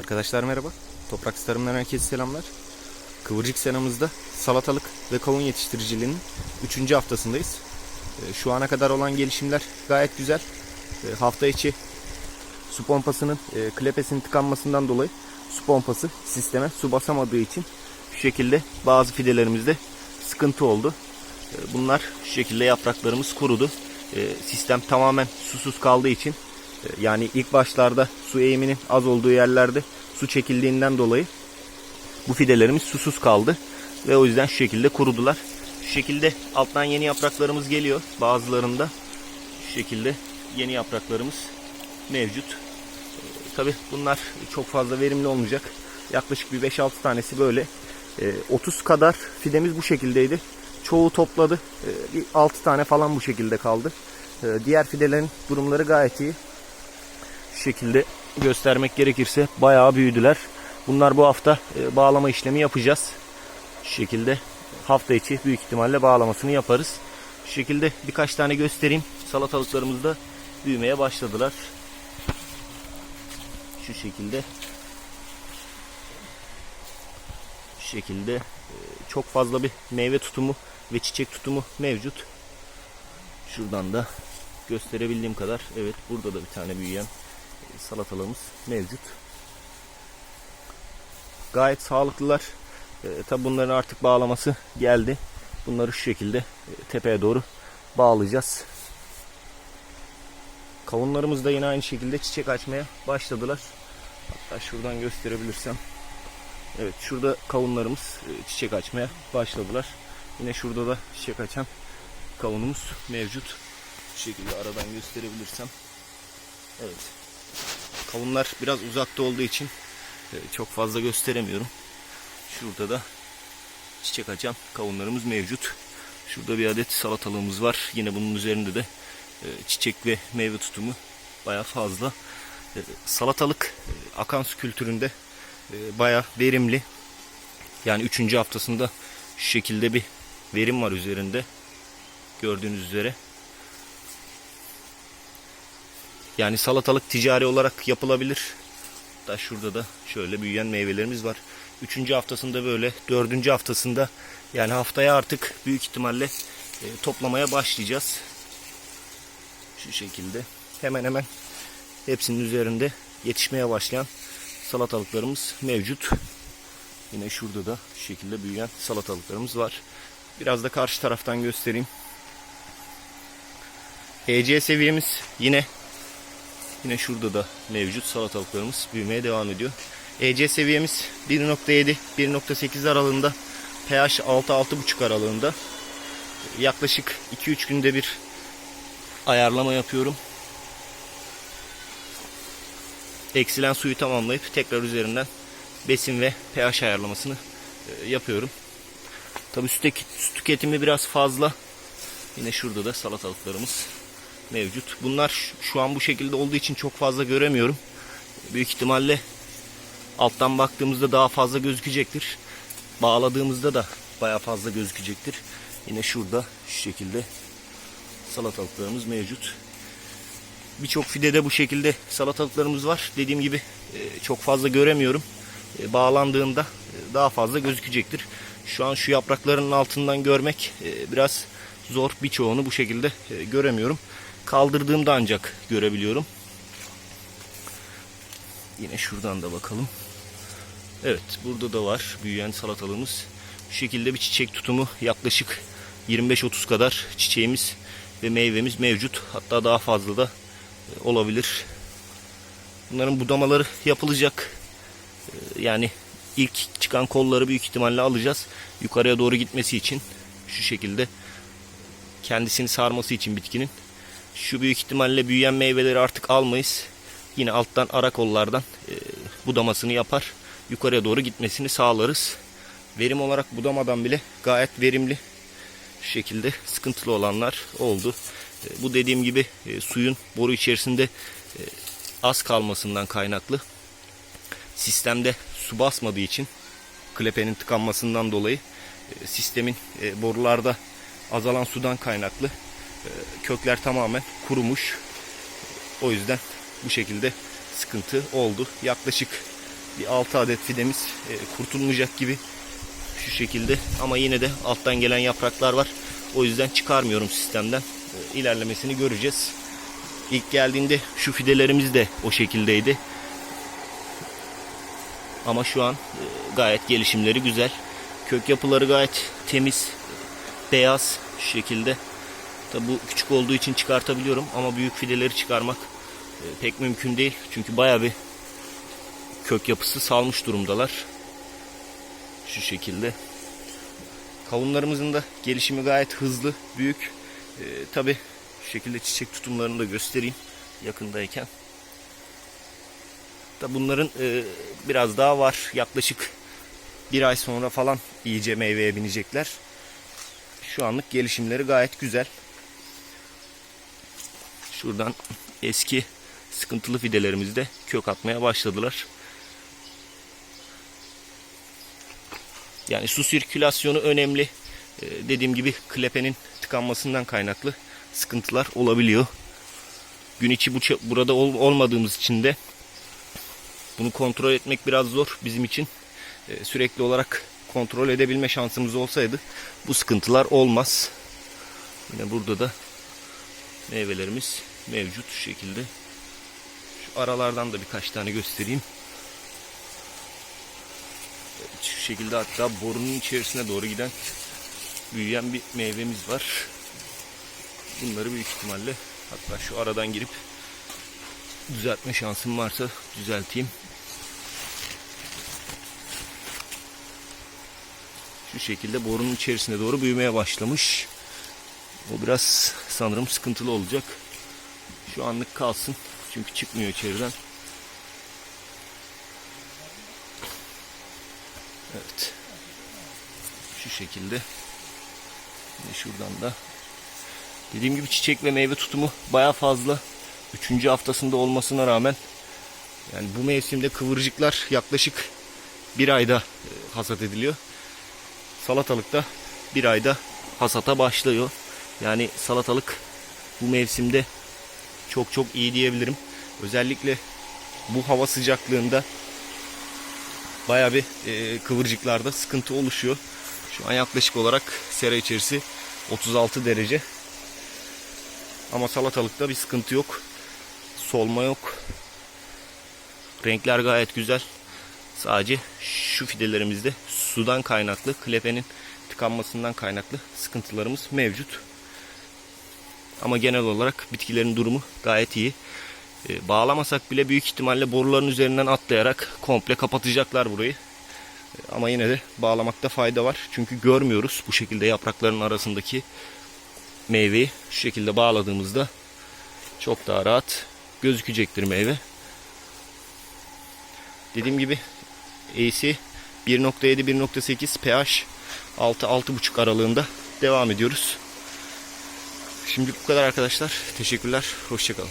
Arkadaşlar merhaba. Toprak Starım'dan herkese selamlar. Kıvırcık senamızda salatalık ve kavun yetiştiriciliğinin 3. haftasındayız. Ee, Şu ana kadar olan gelişimler gayet güzel. Ee, Hafta içi su pompasının e, klepesinin tıkanmasından dolayı su pompası sisteme su basamadığı için şu şekilde bazı fidelerimizde sıkıntı oldu. Ee, Bunlar şu şekilde yapraklarımız kurudu. Sistem tamamen susuz kaldığı için yani ilk başlarda su eğiminin az olduğu yerlerde su çekildiğinden dolayı bu fidelerimiz susuz kaldı ve o yüzden şu şekilde kurudular. Şu şekilde alttan yeni yapraklarımız geliyor. Bazılarında şu şekilde yeni yapraklarımız mevcut. Tabi bunlar çok fazla verimli olmayacak. Yaklaşık bir 5-6 tanesi böyle. Ee, 30 kadar fidemiz bu şekildeydi. Çoğu topladı. Ee, bir 6 tane falan bu şekilde kaldı. Ee, diğer fidelerin durumları gayet iyi. Şekilde göstermek gerekirse bayağı büyüdüler. Bunlar bu hafta e, bağlama işlemi yapacağız. Şu şekilde hafta içi büyük ihtimalle bağlamasını yaparız. Şu şekilde birkaç tane göstereyim. Salatalıklarımız da büyümeye başladılar. Şu şekilde şu şekilde e, çok fazla bir meyve tutumu ve çiçek tutumu mevcut. Şuradan da gösterebildiğim kadar evet burada da bir tane büyüyen salatalığımız mevcut. Gayet sağlıklılar. E, tabi bunların artık bağlaması geldi. Bunları şu şekilde e, tepeye doğru bağlayacağız. Kavunlarımız da yine aynı şekilde çiçek açmaya başladılar. Hatta şuradan gösterebilirsem. Evet şurada kavunlarımız e, çiçek açmaya başladılar. Yine şurada da çiçek açan kavunumuz mevcut. Şu şekilde aradan gösterebilirsem. Evet. Kavunlar biraz uzakta olduğu için e, çok fazla gösteremiyorum. Şurada da çiçek açan kavunlarımız mevcut. Şurada bir adet salatalığımız var. Yine bunun üzerinde de e, çiçek ve meyve tutumu baya fazla. E, Salatalık akan su kültüründe baya verimli. Yani 3. haftasında şu şekilde bir verim var üzerinde. Gördüğünüz üzere. Yani salatalık ticari olarak yapılabilir. Hatta şurada da şöyle büyüyen meyvelerimiz var. Üçüncü haftasında böyle, dördüncü haftasında yani haftaya artık büyük ihtimalle e, toplamaya başlayacağız. Şu şekilde hemen hemen hepsinin üzerinde yetişmeye başlayan salatalıklarımız mevcut. Yine şurada da şu şekilde büyüyen salatalıklarımız var. Biraz da karşı taraftan göstereyim. HC seviyemiz yine Yine şurada da mevcut salatalıklarımız büyümeye devam ediyor. EC seviyemiz 1.7 1.8 aralığında pH 6-6.5 aralığında yaklaşık 2-3 günde bir ayarlama yapıyorum. Eksilen suyu tamamlayıp tekrar üzerinden besin ve pH ayarlamasını e, yapıyorum. Tabi su tüketimi biraz fazla. Yine şurada da salatalıklarımız mevcut. Bunlar şu- an bu şekilde olduğu için çok fazla göremiyorum. Büyük ihtimalle alttan baktığımızda daha fazla gözükecektir. Bağladığımızda da baya fazla gözükecektir. Yine şurada şu şekilde salatalıklarımız mevcut. Birçok fidede bu şekilde salatalıklarımız var. Dediğim gibi e, çok fazla göremiyorum. E, Bağlandığında e, daha fazla gözükecektir. Şu an şu yapraklarının altından görmek biraz zor. Birçoğunu bu şekilde göremiyorum. Kaldırdığımda ancak görebiliyorum. Yine şuradan da bakalım. Evet burada da var büyüyen salatalığımız. Şu şekilde bir çiçek tutumu yaklaşık 25-30 kadar çiçeğimiz ve meyvemiz mevcut. Hatta daha fazla da e, olabilir. Bunların budamaları yapılacak. E, Yani ilk çıkan kolları büyük ihtimalle alacağız. Yukarıya doğru gitmesi için şu şekilde kendisini sarması için bitkinin. Şu büyük ihtimalle büyüyen meyveleri artık almayız. Yine alttan ara kollardan e, budamasını yapar. Yukarıya doğru gitmesini sağlarız. Verim olarak budamadan bile gayet verimli. Şu şekilde sıkıntılı olanlar oldu. E, bu dediğim gibi e, suyun boru içerisinde e, az kalmasından kaynaklı. Sistemde su basmadığı için klepenin tıkanmasından dolayı e, sistemin e, borularda azalan sudan kaynaklı kökler tamamen kurumuş. O yüzden bu şekilde sıkıntı oldu. Yaklaşık bir 6 adet fidemiz e, kurtulmayacak gibi şu şekilde ama yine de alttan gelen yapraklar var. O yüzden çıkarmıyorum sistemden. E, ilerlemesini göreceğiz. İlk geldiğinde şu fidelerimiz de o şekildeydi. Ama şu an e, gayet gelişimleri güzel. Kök yapıları gayet temiz, beyaz şu şekilde. Tabi bu küçük olduğu için çıkartabiliyorum ama büyük fideleri çıkarmak e, pek mümkün değil. Çünkü baya bir kök yapısı salmış durumdalar. Şu şekilde. Kavunlarımızın da gelişimi gayet hızlı, büyük. E, Tabi şu şekilde çiçek tutumlarını da göstereyim yakındayken. Da bunların e, biraz daha var. Yaklaşık bir ay sonra falan iyice meyveye binecekler. Şu anlık gelişimleri gayet güzel. Şuradan eski sıkıntılı fidelerimiz de kök atmaya başladılar. Yani su sirkülasyonu önemli. Ee, dediğim gibi klepenin tıkanmasından kaynaklı sıkıntılar olabiliyor. Gün içi bu burada ol- olmadığımız için de bunu kontrol etmek biraz zor bizim için. Ee, sürekli olarak kontrol edebilme şansımız olsaydı bu sıkıntılar olmaz. Yine burada da meyvelerimiz mevcut şu şekilde. Şu aralardan da birkaç tane göstereyim. Şu şekilde hatta borunun içerisine doğru giden büyüyen bir meyvemiz var. Bunları büyük ihtimalle hatta şu aradan girip düzeltme şansım varsa düzelteyim. Şu şekilde borunun içerisine doğru büyümeye başlamış. O biraz sanırım sıkıntılı olacak. Şu anlık kalsın. Çünkü çıkmıyor içeriden. Evet. Şu şekilde. Ve şuradan da. Dediğim gibi çiçek ve meyve tutumu baya fazla. Üçüncü haftasında olmasına rağmen yani bu mevsimde kıvırcıklar yaklaşık bir ayda e, hasat ediliyor. Salatalık da bir ayda hasata başlıyor. Yani salatalık bu mevsimde çok çok iyi diyebilirim. Özellikle bu hava sıcaklığında baya bir e, kıvırcıklarda sıkıntı oluşuyor. Şu an yaklaşık olarak sera içerisi 36 derece. Ama salatalıkta bir sıkıntı yok. Solma yok. Renkler gayet güzel. Sadece şu fidelerimizde sudan kaynaklı, klepenin tıkanmasından kaynaklı sıkıntılarımız mevcut. Ama genel olarak bitkilerin durumu gayet iyi. E, bağlamasak bile büyük ihtimalle boruların üzerinden atlayarak komple kapatacaklar burayı. E, ama yine de bağlamakta fayda var. Çünkü görmüyoruz bu şekilde yaprakların arasındaki meyveyi şu şekilde bağladığımızda çok daha rahat gözükecektir meyve. Dediğim gibi AC 1.7-1.8 pH 6-6.5 aralığında devam ediyoruz. Şimdi bu kadar arkadaşlar. Teşekkürler. Hoşçakalın.